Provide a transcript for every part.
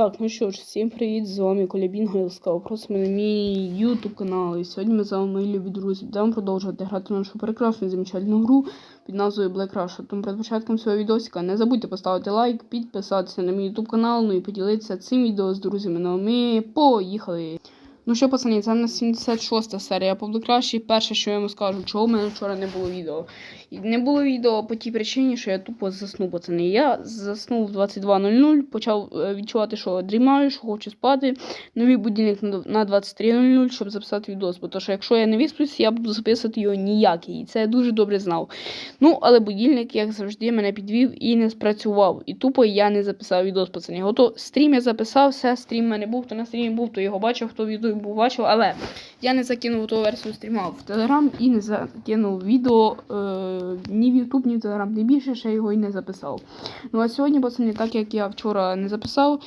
Так, ну що ж, всім привіт, з вами Коля Бінго і ласкаво на мій YouTube канал. І сьогодні ми з вами, мої любі друзі, будемо продовжувати грати нашу прекрасну замечательну гру під назвою Black Rush. Тому перед початком цього відосика не забудьте поставити лайк, підписатися на мій YouTube канал, ну і поділитися цим відео з друзями. Ну а ми поїхали! Ну що, пацані, це в нас 76 серія по Black І перше, що я вам скажу, чого в мене вчора не було відео. І не було відео по тій причині, що я тупо заснув, пацани. Я заснув в 22.00, почав е, відчувати, що дрімаю, що хочу спати. Новий будильник на на 23.00, щоб записати відео. Бо що якщо я не висплюсь, я буду записувати його ніякий. І це я дуже добре знав. Ну, але будильник, як завжди, мене підвів і не спрацював. І тупо я не записав відео, пацани. Ото стрім я записав, все, стрім в мене був, хто на стрімі був, то його бачив, хто відео був бачив, але я не закинув ту версію стріма в Телеграм і не закинув відео е, ні в Ютуб, ні в Телеграм. Ні більше ще його і не записав. Ну а сьогодні, пацани, так як я вчора не записав.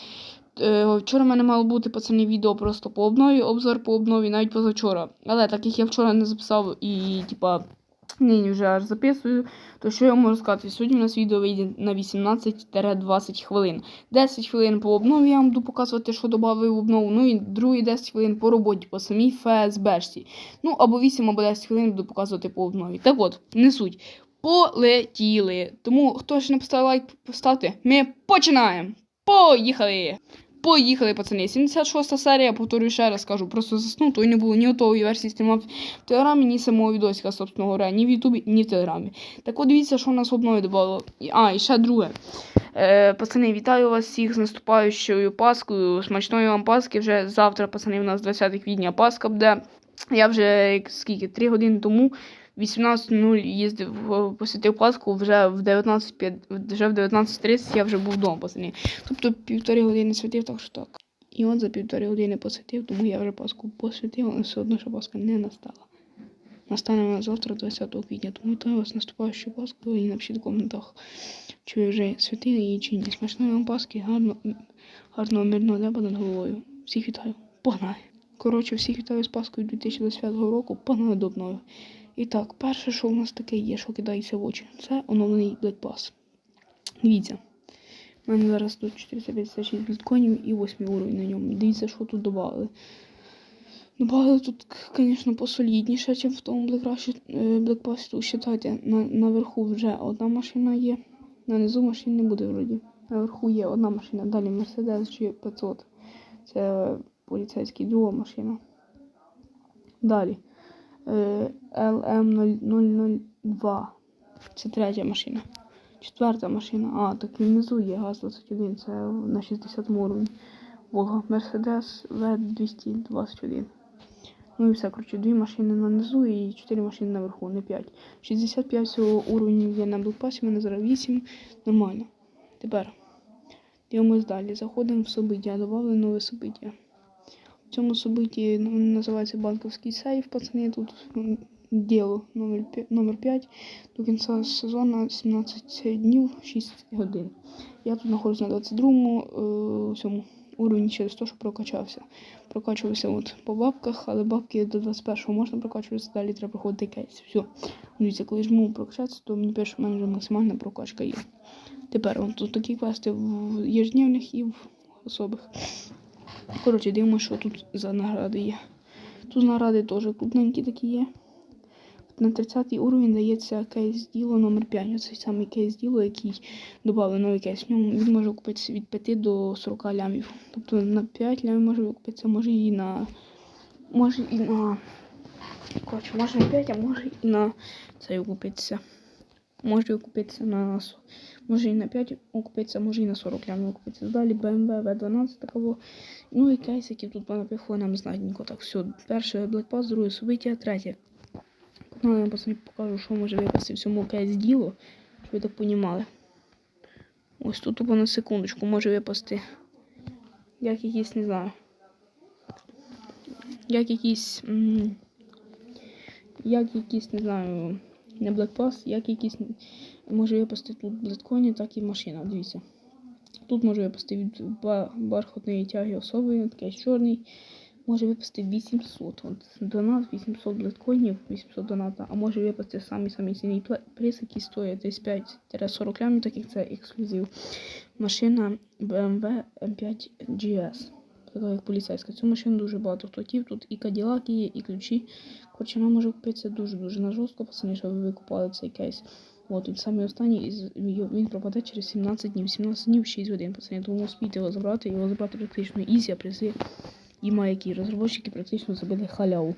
Е, Вчора в мене мало бути пацани відео просто по обнові, обзор по обнові, навіть позавчора. Але так як я вчора не записав і, типа, нині вже аж записую, то що я можу сказати? Сьогодні у нас відео вийде на 18-20 хвилин. 10 хвилин по обнові я вам буду показувати, що додав в обнову. Ну і другі 10 хвилин по роботі, по самій ФСБшці. Ну, або 8, або 10 хвилин буду показувати по обнові. Так от, не суть. Полетіли. Тому хто ще не поставив лайк, поставте. Ми починаємо. Поїхали! Поїхали, пацани. 76 серія, повторюю ще раз кажу, просто заснув, то й не було ні готової версії стріма в Телеграмі, ні самого відосика, собственно говоря, ні в Ютубі, ні в Телеграмі. Так от дивіться, що нас обнові додало. А, і ще друге. Е, пацани, вітаю вас всіх з наступаючою Паскою. Смачної вам Паски. Вже завтра, пацани, у нас 20 квітня Паска буде. Я вже скільки, 3 години тому. 18.00 їздив посвятив Пасху, вже в 19.5 вже в 19.30 я вже був вдома, пацани. Тобто півтори години святив, так що так. І от за півтори години посвятив, тому я вже Пасху посвятив, але все одно, що Пасха не настала. Настане вона завтра, 20 квітня. Тому вітаю вас з наступаючою Пасхою і напишіть в коментах, чи ви вже святили її чи ні. Смачної вам Пасхи, гарно, гарного мирного неба над головою. Всіх вітаю. Погнали! Коротше, всіх вітаю з Пасхою 2025 року, погнали до. І так, перше, що у нас таке є, що кидається в очі, це оновлений Black. Дивіться. У мене зараз тут 456 біткоїнів і 8 уровень на ньому. Дивіться, що тут додали. Добавили тут, звісно, посолідніше, ніж в тому Black, е, Pass. Тут, считайте, на, наверху вже одна машина є. На низу машин не буде вроді. Наверху є одна машина, далі Mercedes G500. Це поліцейський друга машина. Далі. Е, LM002. Це третя машина. Четверта машина. А, так і внизу є ГАЗ-21, це на 60 уровні. Волга Mercedes V221. Ну і все, коротше, дві машини на низу і чотири машини наверху, не 5. 65 всього уровнів є на блокпасі, у мене зараз 8. Нормально. Тепер дивимось далі. Заходимо в собиття, додали нове собиття. В цьому событии ну, називається банковський сейф, пацани. Тут діло номер, пі- номер 5 до кінця сезону 17 днів 6 годин. Я тут знаходжусь на 22-му е, цьому уровні через те, що прокачався. Прокачувався от по бабках, але бабки до 21-го можна прокачуватися, далі треба проходити кейс. Все. Дивіться, коли жму прокачатися, то мені що в мене вже максимальна прокачка є. Тепер от, тут такі квести в ежедневних і в особих. Коротше, дивимося, що тут за награди є. Тут награди теж крупненькі такі є. На 30 уровень дається кейс діло номер 5 Оцей самий кейс діло, який додали новий кейс. В ньому він може купитися від 5 до 40 лямів. Тобто на 5 лямів може викупитися, може і на. Може і на. Коротше, може на 5, а може і на цей окупитися. Може окупитися на може і на 5 окупитися, може і на 40 лямів окупитися. Далі BMW V12 такого. Ну і кейс, які тут понапихали нам знатненько. Так, все, перше Black Pass, друге собиття, третє. Ну, я пацани покажу, що може випасти в цьому кейс діло, щоб ви так понімали. Ось тут тупо на секундочку може випасти. Як якийсь, не знаю. Як якийсь. Як якийсь, не знаю, не Black Pass, як якийсь може випасти тут блитконі, так і машина. Дивіться. Тут може випасти від ба- бархатної тяги особи, такий чорний. може випасти 800. От донат 800 біткоїнів, 800 доната, а може випасти самі самі цінний приз, який стоїть 35-40 лямів, так це ексклюзив. Машина BMW M5 GS. Така як поліцейська. Цю машину дуже багато хто хотів. Тут і Cadillac є, і ключі. Вона може купитися дуже-дуже на жорстко, пацани, щоб ви викупали цей кейс. От, він самий останній, він пропаде через 17 днів. 17 днів 6 годин, пацани. Тому успійте його забрати, його забрати практично ізі, а призи і маяки. Розробники практично забили халяву.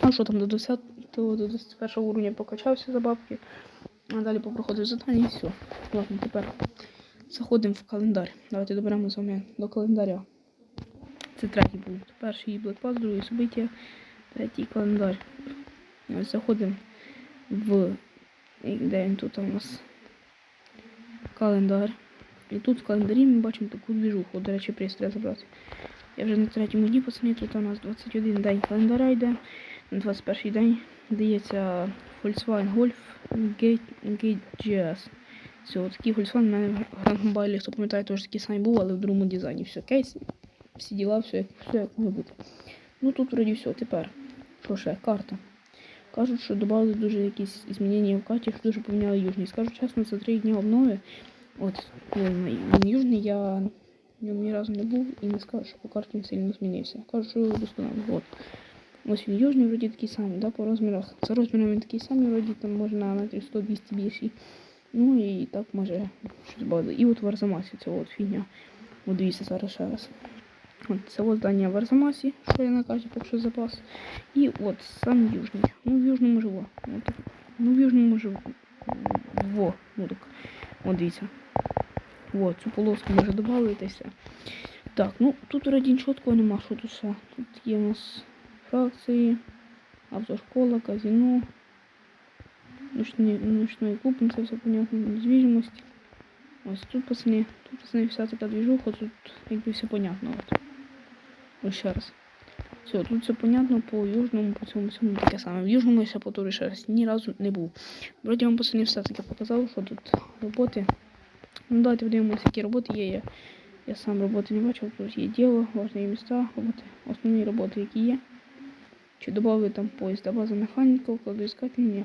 А що там до 10 до 21 уровня покачався за бабки, а далі попроходив задання і все. Ладно, тепер заходимо в календар. Давайте доберемо з вами до календаря. Це третій був. Перший Black Pass, другий собиття, третій календар. Заходимо в. Де він тут у нас? Календар. І тут в календарі ми бачимо таку двіжуху. До речі, приз треба забрати. Я вже на третьому дні, пацани, тут у нас 21 день календаря йде. На 21 день дається Volkswagen Golf Gate GS. Все, такий Volkswagen в мене в Grand Mobile, хто пам'ятає, теж такий самий був, але в другому дизайні. Все, кейс, всі діла, все як, все як має бути. Ну тут вроді все, тепер. Що? Карта. Кажуть, що додали дуже якісь змінення в карті, що дуже поміняли южний. Скажу чесно, це три дні обнови. От, він южний, я в ні разу не був і не скажу, що по карті він сильно змінився. Кажу, що досконало. От. Ось він южний, вроді такий самий, да, по розмірах. За розміром він такий самий, вроді там може на метрів 100-200 більший. Ну і так може щось багато. І от в Арзамасі це от фігня. От дивіться зараз ще раз. От от здання в Арзамасі, що я на карті поки запас. І от сам южний. Ну в южному живо. От, ну в южному живо. Во, ну так. От дивіться. От, цю полоску може додати і все. Так, ну тут вроді нічого такого нема, що тут ще. Тут є у нас фракції, автошкола, казино, ночний, ночний клуб, ну це все понятно, недвіжимость. Ось тут пацани, тут пацани вся така двіжуха, тут якби все понятно. От. Ось ще раз. Все, тут все понятно по южному, по цьому всьому таке саме. В южному я ще повторю ще раз ні разу не був. Вроді вам пацани все таки показав, що тут роботи. Ну давайте подивимося, які роботи є. Я, я сам роботи не бачив, тут є діло, важливі міста, роботи, основні роботи, які є. Чи додали там поїзд, база механіка, кладоіскатель, ні.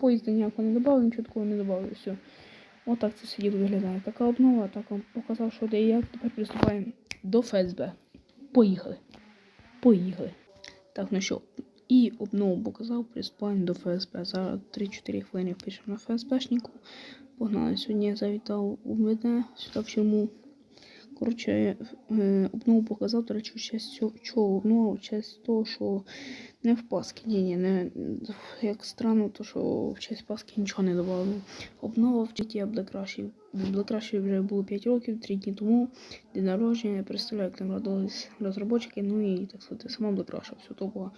Поїзда ніякого не додали, нічого такого не додали, все. Отак це все діло виглядає. Така обнова, так вам показав, що де і як. Тепер приступаємо до ФСБ. Поїхали. Поїхали. Так, ну що, і обнову показав, приступаємо до ФСБ. Зараз 3-4 хвилини пишемо на ФСБшнику. Погнали. Сьогодні я завітав у мене сюди в чому. Коротше, обнову показав, до речі, цього- чого обнова, в честь того, що не в Пасхи. Ні, ні, не як странно, то що в честь Пасхи нічого не давали. Обнова в житті Black Rush. Вже було 5 років, 3 дні тому. День народження, я представляю, як там радувались розробники, ну і так сказати, сама Rush, все топово.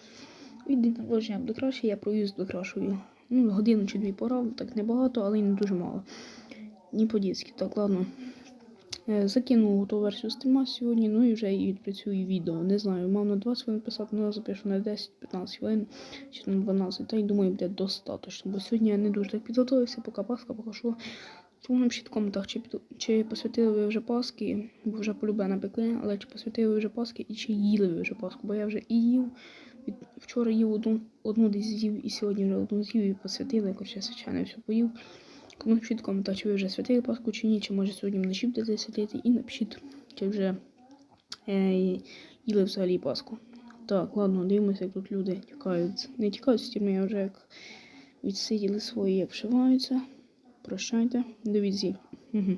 Від день народження Rush я провів з Rush. Ну, годину чи дві порав, так небагато, але й не дуже мало. Ні по-дітськи. Так, ладно. Е, Закинув готову версію стріма сьогодні, ну і вже і відпрацюю відео. Не знаю, мав на 20 хвилин писати, але запишу на 10-15 хвилин чи на 12. Та й думаю, буде достатньо. Бо сьогодні я не дуже так підготувався, поки Пасха, поки що. Тому напишіть в коментах, чи, чи посвятили ви вже Паски, бо вже полюбе напекли, але чи посвятили ви вже Паски і чи їли ви вже Паску, бо я вже і їв. Від... Вчора їв одну, одну десь з'їв, і сьогодні вже одну з'їв і посвятили, коротше, звичайно, все поїв. Напишіть в чи ви вже святили Пасху чи ні, чи може сьогодні вночі будете святити, і напишіть, чи вже е, їли взагалі Пасху. Так, ладно, дивимося, як тут люди тікають. Не тікають з тюрми, а вже як відсиділи свої, як вшиваються. Прощайте, дивізі. Угу.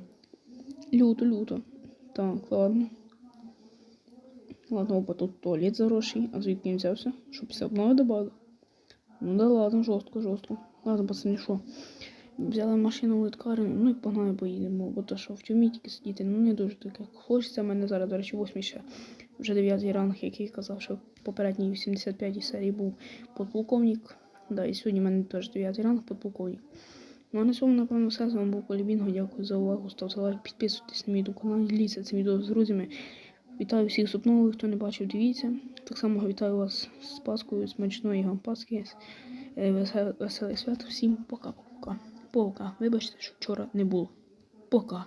Люто, люто. Так, ладно. Ладно, опа, тут туалет заросший. А звідки він взявся? Що після обнови добавили? Ну да ладно, жорстко, жорстко. Ладно, пацани, що? Взяли машину в литкарню, ну і погнали поїдемо, бо то що в тюрмі тільки сидіти, ну не дуже так як хочеться. У мене зараз, до речі, восьмий ще вже дев'ятий ранг, який казав, що в попередній 85-й серії був подполковник. Да, і сьогодні в мене теж дев'ятий ранг подполковник. Ну а на цьому, напевно, все. З вами був Колібінго. Дякую за увагу. Ставте лайк, підписуйтесь на мій канал, діліться цим відео з друзями. Вітаю всіх обновою, хто не бачив, дивіться. Так само вітаю вас з Паскою, смачної вам Паски. Е, Веселих свят. Всім пока-пока. Пока. Вибачте, що вчора не було. Пока.